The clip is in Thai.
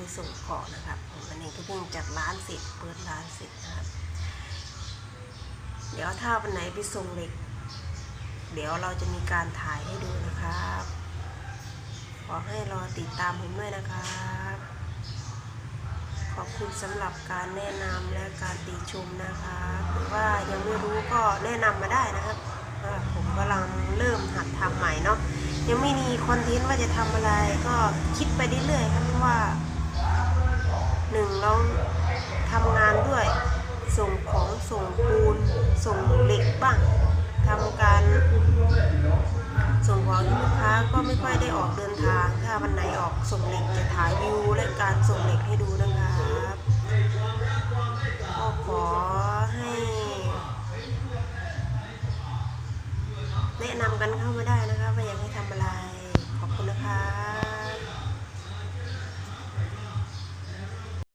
ไปส่งของนะครับผมวันนี้ก็เพิ่งจัดร้านเสร็จเปิดร้านเสร็จนะครับ เดี๋ยวถ้าวันไหนไปส่งเหล็ก เดี๋ยวเราจะมีการถ่ายให้ดูนะครับขอให้รอติดตามผมด้วยนะครับขอบคุณสำหรับการแนะนำและการติชมนะครับหรือว่ายังไม่รู้ก็แนะนำมาได้นะครับผมกำลังเริ่มหัดทำใหม่เนาะยังไม่มีคอนเทนต์ว่าจะทำอะไรก็คิดไปเรื่อยๆครับเพราะว่า หนึ่งทำงานด้วย ส่งของส่งปูน ส่งเหล็กบ้างทำการ ส่งของลูกค้าก็ไม่ค่อยได้ออกเดินทาง ถ้าวันไหนออกส่งเหล็กจะถ่ายวิวและการส่งเหล็กให้ดูนะครับก็ขอให้แนะนำกันเข้ามาได้นะคะ